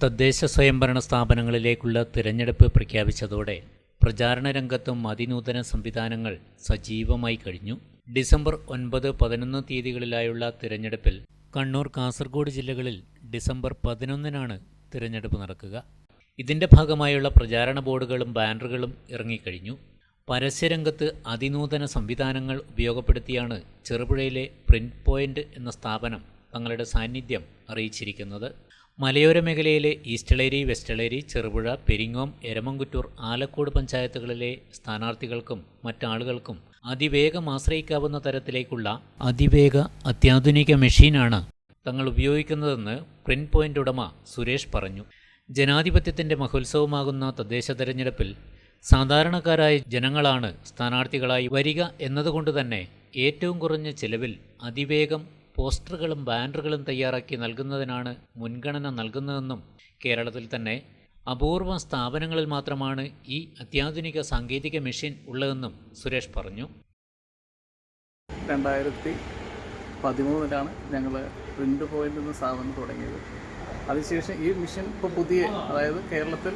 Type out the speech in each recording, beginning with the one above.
തദ്ദേശ സ്വയംഭരണ സ്ഥാപനങ്ങളിലേക്കുള്ള തിരഞ്ഞെടുപ്പ് പ്രഖ്യാപിച്ചതോടെ പ്രചാരണ രംഗത്തും അതിനൂതന സംവിധാനങ്ങൾ സജീവമായി കഴിഞ്ഞു. ഡിസംബർ ഒൻപത് പതിനൊന്ന് തീയതികളിലായുള്ള തിരഞ്ഞെടുപ്പിൽ കണ്ണൂർ കാസർഗോഡ് ജില്ലകളിൽ ഡിസംബർ പതിനൊന്നിനാണ് തിരഞ്ഞെടുപ്പ് നടക്കുക. ഇതിന്റെ ഭാഗമായുള്ള പ്രചാരണ ബോർഡുകളും ബാനറുകളും ഇറങ്ങിക്കഴിഞ്ഞു. പരസ്യരംഗത്ത് അതിനൂതന സംവിധാനങ്ങൾ ഉപയോഗപ്പെടുത്തിയാണ് ചെറുപുഴയിലെ പ്രിന്റ് പോയിന്റ് എന്ന സ്ഥാപനം തങ്ങളുടെ സാന്നിധ്യം അറിയിച്ചിരിക്കുന്നത്. മലയോര മേഖലയിലെ ഈസ്റ്റളേരി വെസ്റ്റളേരി ചെറുപുഴ പെരിങ്ങോം എരമംകുറ്റൂർ ആലക്കോട് പഞ്ചായത്തുകളിലെ സ്ഥാനാർത്ഥികൾക്കും മറ്റാളുകൾക്കും അതിവേഗം ആശ്രയിക്കാവുന്ന തരത്തിലേക്കുള്ള അതിവേഗ അത്യാധുനിക മെഷീനാണ് തങ്ങൾ ഉപയോഗിക്കുന്നതെന്ന് പ്രിന്റ് പോയിന്റ് ഉടമ സുരേഷ് പറഞ്ഞു. ജനാധിപത്യത്തിന്റെ മഹോത്സവമാകുന്ന തദ്ദേശ തെരഞ്ഞെടുപ്പിൽ സാധാരണക്കാരായ ജനങ്ങളാണ് സ്ഥാനാർത്ഥികളായി വരിക എന്നതുകൊണ്ട് തന്നെ ഏറ്റവും കുറഞ്ഞ ചെലവിൽ അതിവേഗം പോസ്റ്ററുകളും ബാനറുകളും തയ്യാറാക്കി നൽകുന്നതിനാണ് മുൻഗണന നൽകുന്നതെന്നും കേരളത്തിൽ തന്നെ അപൂർവ സ്ഥാപനങ്ങളിൽ മാത്രമാണ് ഈ അത്യാധുനിക സാങ്കേതിക മെഷീൻ ഉള്ളതെന്നും സുരേഷ് പറഞ്ഞു. രണ്ടായിരത്തി പതിമൂന്നിലാണ് ഞങ്ങൾ പ്രിന്റ് പോയിന്റ് എന്ന സ്ഥാപനം തുടങ്ങിയത്. അതിനുശേഷം ഈ മിഷൻ ഇപ്പോൾ പുതിയ അതായത് കേരളത്തിൽ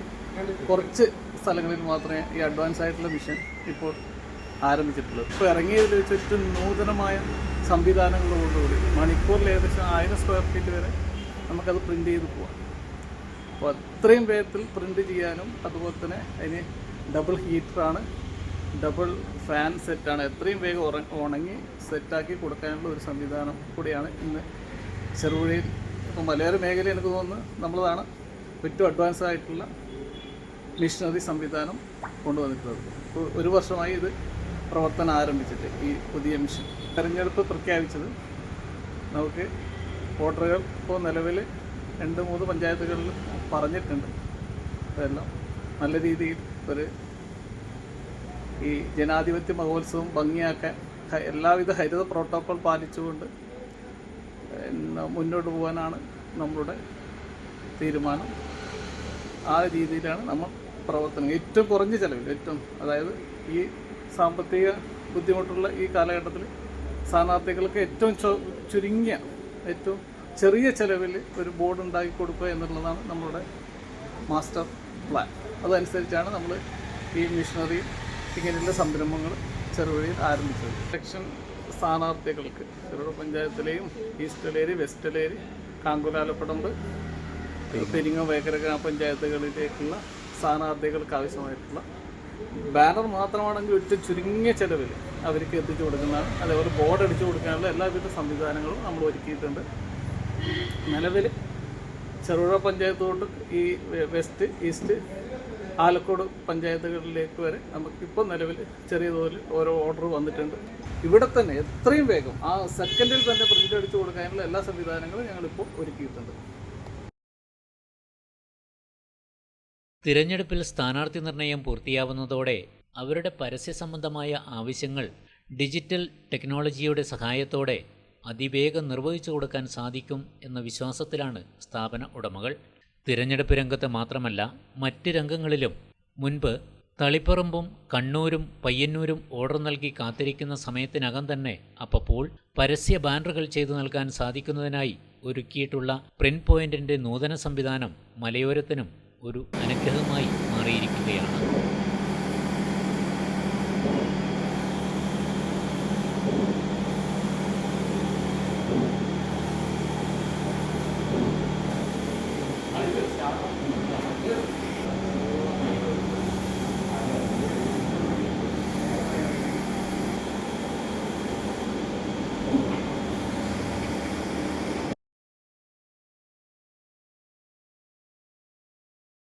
കുറച്ച് സ്ഥലങ്ങളിൽ മാത്രമേ ഈ അഡ്വാൻസ് ആയിട്ടുള്ള മിഷൻ ഇപ്പോൾ ആരംഭിച്ചിട്ടുള്ളൂ. ഇപ്പോൾ ഇറങ്ങിയതിൽ വെച്ച് ഏറ്റവും നൂതനമായ സംവിധാനങ്ങളോടുകൂടി മണിക്കൂറിൽ ഏകദേശം ആയിരം സ്ക്വയർ ഫീറ്റ് വരെ നമുക്കത് പ്രിന്റ് ചെയ്ത് പോവാം. അപ്പോൾ അത്രയും വേഗത്തിൽ പ്രിന്റ് ചെയ്യാനും അതുപോലെ തന്നെ അതിന് ഡബിൾ ഹീറ്ററാണ് ഡബിൾ ഫാൻ സെറ്റാണ് എത്രയും വേഗം ഉണങ്ങി സെറ്റാക്കി കൊടുക്കാനുള്ള ഒരു സംവിധാനം കൂടിയാണ് ഇന്ന് ചെറുപുഴയിൽ. ഇപ്പോൾ മലയോര മേഖല എനിക്ക് തോന്നുന്നു നമ്മളതാണ് ഏറ്റവും അഡ്വാൻസ് ആയിട്ടുള്ള മിഷനറി സംവിധാനം കൊണ്ടുവന്നിട്ടുള്ളത്. ഇപ്പോൾ ഒരു വർഷമായി ഇത് പ്രവർത്തനം ആരംഭിച്ചിട്ട് ഈ പുതിയ മിഷൻ തെരഞ്ഞെടുപ്പ് പ്രഖ്യാപിച്ചത് നമുക്ക് വോട്ടറുകൾ ഇപ്പോൾ നിലവിൽ രണ്ട് മൂന്ന് പഞ്ചായത്തുകളിൽ പറഞ്ഞിട്ടുണ്ട്. അതെല്ലാം നല്ല രീതിയിൽ ഒരു ഈ ജനാധിപത്യ മഹോത്സവം ഭംഗിയാക്കാൻ എല്ലാവിധ ഹരിത പ്രോട്ടോക്കോൾ പാലിച്ചുകൊണ്ട് മുന്നോട്ട് പോകാനാണ് നമ്മളുടെ തീരുമാനം. ആ രീതിയിലാണ് നമ്മൾ പ്രവർത്തനം. ഏറ്റവും കുറഞ്ഞ ചിലവിൽ ഏറ്റവും അതായത് ഈ സാമ്പത്തിക ബുദ്ധിമുട്ടുള്ള ഈ കാലഘട്ടത്തിൽ സ്ഥാനാർത്ഥികൾക്ക് ഏറ്റവും ചുരുങ്ങിയ ഏറ്റവും ചെറിയ ചെലവിൽ ഒരു ബോർഡ് ഉണ്ടാക്കി കൊടുക്കുക എന്നുള്ളതാണ് നമ്മളുടെ മാസ്റ്റർ പ്ലാൻ. അതനുസരിച്ചാണ് നമ്മൾ ഈ മിഷനറി ഇങ്ങനെയുള്ള സംരംഭങ്ങൾ ചെറുവഴിയിൽ ആരംഭിച്ചത്. ഇലക്ഷൻ സ്ഥാനാർത്ഥികൾക്ക് ചെറുപുഴ പഞ്ചായത്തിലെയും ഈസ്റ്റലേരി വെസ്റ്റലേരി കാങ്കുലാലപ്പടമ്പ് പെരിങ്ങ. വേക്കര ഗ്രാമപഞ്ചായത്തുകളിലേക്കുള്ള സ്ഥാനാർത്ഥികൾക്ക് ആവശ്യമായിട്ടുള്ള ബാനർ മാത്രമാണെങ്കിൽ ഒറ്റ ചുരുങ്ങിയ ചെലവിൽ അവർക്ക് എത്തിച്ചു കൊടുക്കുന്നതാണ്. അതേപോലെ ബോർഡ് അടിച്ചു കൊടുക്കാനുള്ള എല്ലാവിധ സംവിധാനങ്ങളും നമ്മൾ ഒരുക്കിയിട്ടുണ്ട്. നിലവിൽ ചെറുപുഴ പഞ്ചായത്ത് തൊട്ട് ഈ വെസ്റ്റ് ഈസ്റ്റ് ആലക്കോട് പഞ്ചായത്തുകളിലേക്ക് വരെ നമുക്കിപ്പോൾ നിലവിൽ ചെറിയ തോതിൽ ഓരോ ഓർഡർ വന്നിട്ടുണ്ട്. ഇവിടെ തന്നെ എത്രയും വേഗം ആ സെക്കൻഡിൽ തന്നെ പ്രിന്റ് അടിച്ചു കൊടുക്കാനുള്ള എല്ലാ സംവിധാനങ്ങളും ഞങ്ങളിപ്പോൾ ഒരുക്കിയിട്ടുണ്ട്. തിരഞ്ഞെടുപ്പിൽ സ്ഥാനാർത്ഥി നിർണയം പൂർത്തിയാവുന്നതോടെ അവരുടെ പരസ്യ സംബന്ധമായ ആവശ്യങ്ങൾ ഡിജിറ്റൽ ടെക്നോളജിയുടെ സഹായത്തോടെ അതിവേഗം നിർവഹിച്ചു കൊടുക്കാൻ സാധിക്കും എന്ന വിശ്വാസത്തിലാണ് സ്ഥാപന ഉടമകൾ. തിരഞ്ഞെടുപ്പ് രംഗത്ത് മാത്രമല്ല മറ്റ് രംഗങ്ങളിലും മുൻപ് തളിപ്പറമ്പും കണ്ണൂരും പയ്യന്നൂരും ഓർഡർ നൽകി കാത്തിരിക്കുന്ന സമയത്തിനകം തന്നെ അപ്പപ്പോൾ പരസ്യ ബാനറുകൾ ചെയ്തു നൽകാൻ സാധിക്കുന്നതിനായി ഒരുക്കിയിട്ടുള്ള പ്രിന്റ് പോയിന്റിന്റെ നൂതന സംവിധാനം മലയോരത്തിനും ഒരു അനുഗ്രഹമായി മാറിയിരിക്കുകയാണ്.